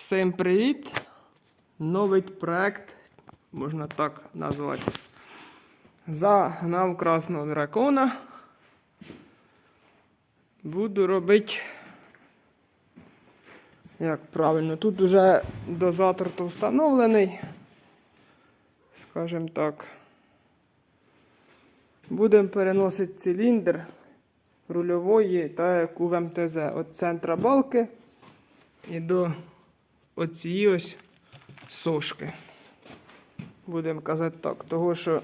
Всім привіт! Новий проект, можна так назвати. Загнав красного дракона. Буду робити. Як правильно, тут вже дозатор то встановлений. Скажімо так. Будемо переносити циліндр рульової та як у МТЗ від центра балки і до оцієї ось сошки. Будемо казати так, того що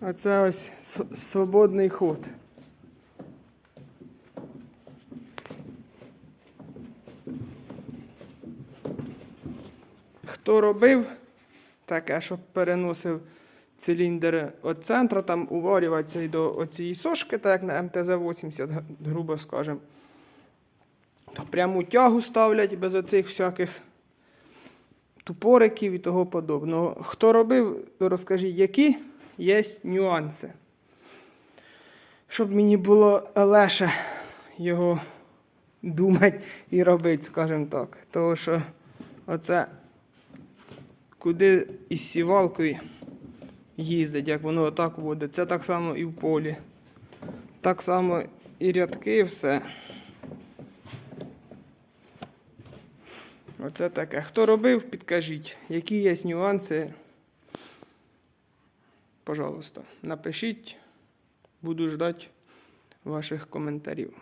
оце ось свободний ход. Хто робив таке, щоб переносив циліндр від центру, там уварюватися і до оцієї сошки, так як на МТЗ-80, грубо скажемо. То пряму тягу ставлять без оцих всяких тупориків і того подобного. Хто робив, то розкажіть, які є нюанси. Щоб мені було легше його думати і робити, скажімо так. Тому що оце куди із сівалкою їздить, як воно отак водить. Це так само і в полі. Так само і рядки, і все. Оце таке. Хто робив, підкажіть, які є нюанси. Пожалуйста, напишіть. Буду ждати ваших коментарів.